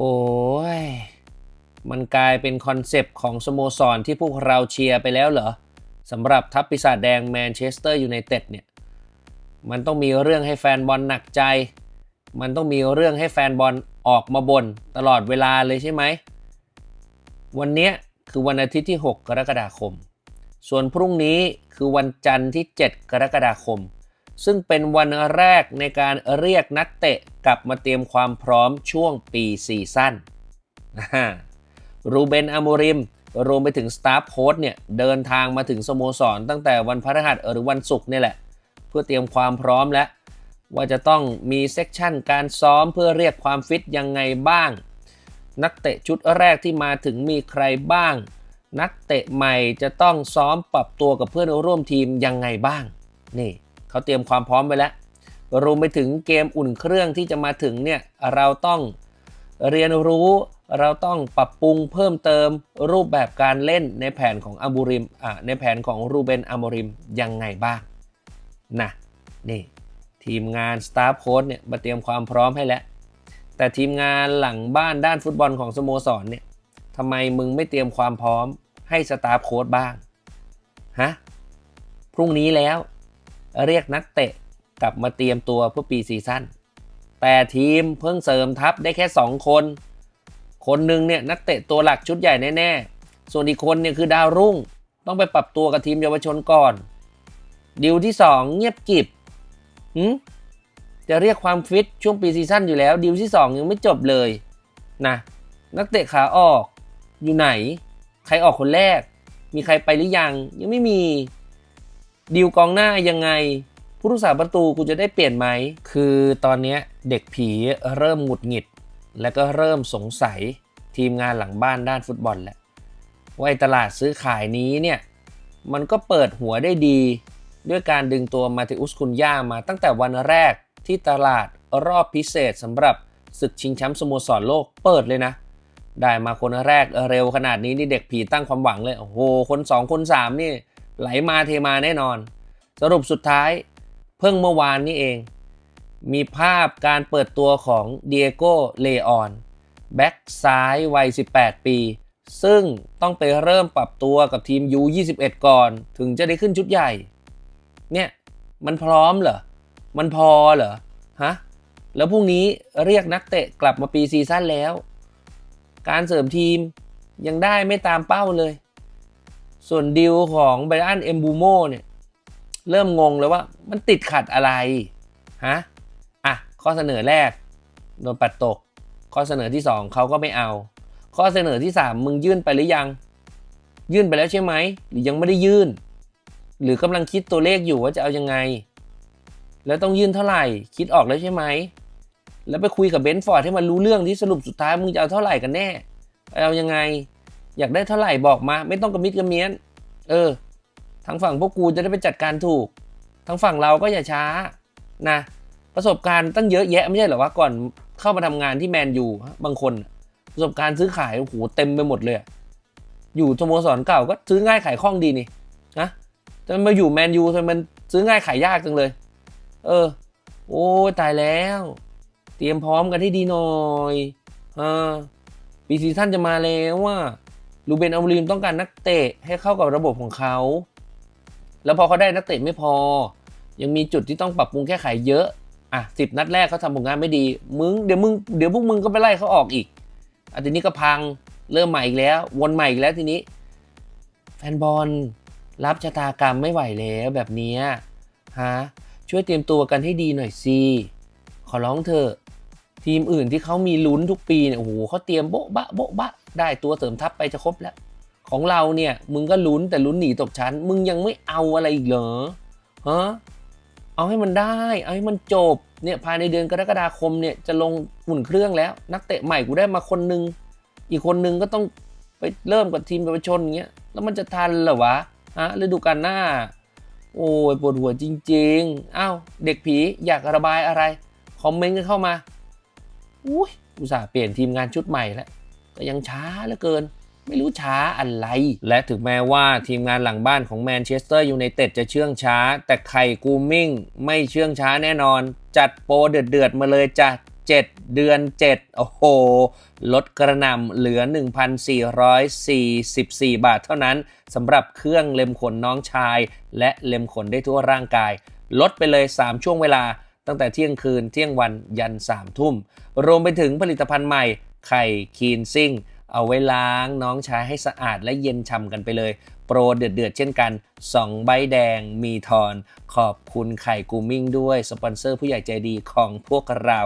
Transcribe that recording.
โอ้ย มันกลายเป็นคอนเซปต์ของสโมสรที่พวกเราเชียร์ไปแล้วเหรอสำหรับทัพปีศาจแดงแมนเชสเตอร์ยูไนเต็ดเนี่ย มันต้องมีเรื่องให้แฟนบอลหนักใจ มันต้องมีเรื่องให้แฟนบอลออกมาบ่นตลอดเวลาเลยใช่ไหม วันนี้คือวันอาทิตย์ที่ 6 กรกฎาคม ส่วนพรุ่งนี้คือวันจันทร์ที่ 7 กรกฎาคม ซึ่งเป็นวันแรกในการเรียกนักเตะกลับมาเตรียมความพร้อมช่วงปีซีซั่นรูเบนอาโมริม รวมไปถึงสตาฟโค้ชเนี่ยเดินทางมาถึงสโมสรตั้งแต่วันพฤหัสหรือวันศุกร์นี่แหละ เพื่อเตรียมความพร้อมแล้วว่าจะต้องมีเซกชันการซ้อมเพื่อเรียกความฟิตยังไงบ้าง นักเตะชุดแรกที่มาถึงมีใครบ้าง นักเตะใหม่จะต้องซ้อมปรับตัวกับเพื่อนร่วมทีมยังไงบ้าง นี่ เขาเตรียมความพร้อมไปแล้ว รวมไปถึงเกมอุ่นเครื่องที่จะมาถึงเนี่ยเราต้องเรียนรู้เราต้องปรับปรุงเพิ่มเติมรูปแบบการเล่นในแผนของอาบูริมอ่าในแผนของรูเบนอาโมริมยังไงบ้างนะนี่ทีมงานสตาฟโค้ชเนี่ยมาเตรียมความพร้อมให้แล้ว แต่ทีมงานหลังบ้านด้านฟุตบอลของสโมสรเนี่ยทำไมมึงไม่เตรียมความพร้อมให้สตาฟโค้ชบ้างฮะพรุ่งนี้แล้ว เรียกนักเตะกลับมาเตรียมตัวเพื่อปีซีซั่นแต่ทีมเพิ่งเสริมทัพได้แค่ 2 คน คนหนึ่งเนี่ยนักเตะตัวหลักชุดใหญ่แน่ๆ ส่วนอีกคนเนี่ยคือดาวรุ่ง ต้องไปปรับตัวกับทีมเยาวชนก่อน ดิวที่ 2 เงียบกิบหืมจะเรียกความฟิตช่วงปีซีซั่นอยู่แล้ว ดิวที่ 2 ยังไม่จบเลยนะนักเตะขาออกอยู่ไหน ใครออกคนแรก มีใครไปหรือยังยังไม่มี ดิวกองหน้ายังไง ผู้รักษาประตูกูจะได้เปลี่ยนไหม คือตอนนี้เด็กผีเริ่มหงุดหงิด แล้วก็เริ่มสงสัยทีมงานหลังบ้านด้านฟุตบอลแล้วว่าไอ้ตลาดซื้อขายนี้เนี่ยมันก็เปิดหัวได้ดี ด้วยการดึงตัวมาติอุสคุนย่ามาตั้งแต่วันแรกที่ตลาดรอบพิเศษสำหรับศึกชิงแชมป์สโมสรโลกเปิดเลยนะ ได้มาคนแรกเร็วขนาดนี้นี่เด็กผีตั้งความหวังเลย โอ้โห คน 2 คน 3 นี่ ไหลมาเทมาแน่นอน สรุปสุดท้ายเพิ่งเมื่อวานนี้เอง มีภาพการเปิดตัวของเดียโกเลออนแบ็กซ้ายวัย 18 ปี ซึ่งต้องไปเริ่มปรับตัวกับทีม U21 ก่อน ถึงจะได้ขึ้นชุดใหญ่ เนี่ยมันพร้อมเหรอ มันพอเหรอ ฮะ แล้วพรุ่งนี้เรียกนักเตะกลับมาปีซีซั่นแล้ว การเสริมทีมยังได้ไม่ตามเป้าเลย ส่วนดิวของไบรอันเอมบูโมเนี่ย เริ่มงงแล้วว่ามันติดขัดอะไร ฮะ อะ ข้อเสนอแรก โดนปัดตก ข้อเสนอที่ 2เขาก็ไม่เอา ข้อเสนอที่ 3 มึงยื่นไปหรือยัง ยื่นไปแล้วใช่ไหม หรือยังไม่ได้ยื่น หรือกำลังคิดตัวเลขอยู่ว่าจะเอายังไง แล้วต้องยื่นเท่าไหร่ คิดออกแล้วใช่ไหม แล้วไปคุยกับเบนฟอร์ดให้มันรู้เรื่องที่สรุปสุดท้ายมึงจะเอาเท่าไหร่กันแน่ เอายังไง อยากได้เท่าไหร่บอกมา ไม่ต้องกระมิดกระเมียน เออทางฝั่งพวกกูจะได้ไปจัดการถูกทางฝั่งเราก็อย่าช้านะประสบการณ์ตั้งเยอะแยะไม่ใช่เหรอว่าก่อนเข้ามาทำงานที่แมนยูบางคนประสบการณ์ซื้อขายโอ้โหเต็มไปหมดเลย อยู่สโมสรเก่าก็ซื้อง่ายขายคล่องดีนี่นะแต่มาอยู่แมนยูทำไมมันซื้อง่ายขายยากจังเลย เออ โอ้ตายแล้ว เตรียมพร้อมกันให้ดีหน่อยอ่าปีซีซั่นจะมาแล้วว่า ลูเบนอัลลีมต้องการนักเตะให้เข้ากับระบบของเขา แล้วพอเขาได้นักเตะไม่พอ ยังมีจุดที่ต้องปรับปรุงแก้ไขเยอะ อะสิบนัดแรกเขาทำผลงานไม่ดี มึงเดี๋ยวมึงเดี๋ยวพวกมึงก็ไปไล่เขาออกอีกอันทีนี้ก็พังเริ่มใหม่อีกแล้ว วนใหม่อีกแล้วทีนี้ แฟนบอลรับชะตากรรมไม่ไหวแล้วแบบนี้ฮะช่วยเตรียมตัวกันให้ดีหน่อยสิขอร้องเถอะทีมอื่นที่เขามีลุ้นทุกปีเนี่ยโอ้โหเขาเตรียมโบ๊ะบะโบ๊ะบะ ได้ตัวเสริมทัพไปจะครบแล้ว ของเราเนี่ย มึงก็ลุ้นแต่ลุ้นหนีตกชั้น มึงยังไม่เอาอะไรอีกเหรอฮะเอาให้มันได้ เอาให้มันจบเนี่ยภายในเดือนกรกฎาคมเนี่ยจะลงหุ่นเครื่องแล้ว นักเตะใหม่กูได้มาคนนึง อีกคนนึงก็ต้องไปเริ่มกับทีมเยาวชนเงี้ยแล้วมันจะทันเหรอวะฮะฤดูกาลหน้า โอ้ยปวดหัวจริงๆอ้าวเด็กผีอยากระบายอะไร คอมเมนต์กันเข้ามาอุ้ยอุตส่าห์เปลี่ยนทีมงานชุดใหม่แล้ว ก็ยังช้าเหลือเกิน ไม่รู้ช้าอะไร และถึงแม้ว่าทีมงานหลังบ้านของแมนเชสเตอร์ยูไนเต็ดจะเชื่องช้า แต่ไข่กูมิ่งไม่เชื่องช้าแน่นอน จัดโปรเดือดๆมาเลยจ้ะ7 เดือน 7 โอ้โห ลดกระนำเหลือ 1,444 บาทเท่านั้นสำหรับเครื่องเล็มขนน้องชาย และเล็มขนได้ทั่วร่างกาย ลดไปเลย 3 ช่วงเวลา ตั้งแต่เที่ยงคืนเที่ยงวันยัน 3 ทุ่ม รวมไปถึงผลิตภัณฑ์ใหม่ ไข่คีนซิ่ง เอาไว้ล้างน้องชายให้สะอาดและเย็นฉ่ำกันไปเลย โปรเดือดๆเช่นกัน 2 ใบแดงมีทอน ขอบคุณไข่กูมิ่งด้วย สปอนเซอร์ผู้ใหญ่ใจดีของพวกเรา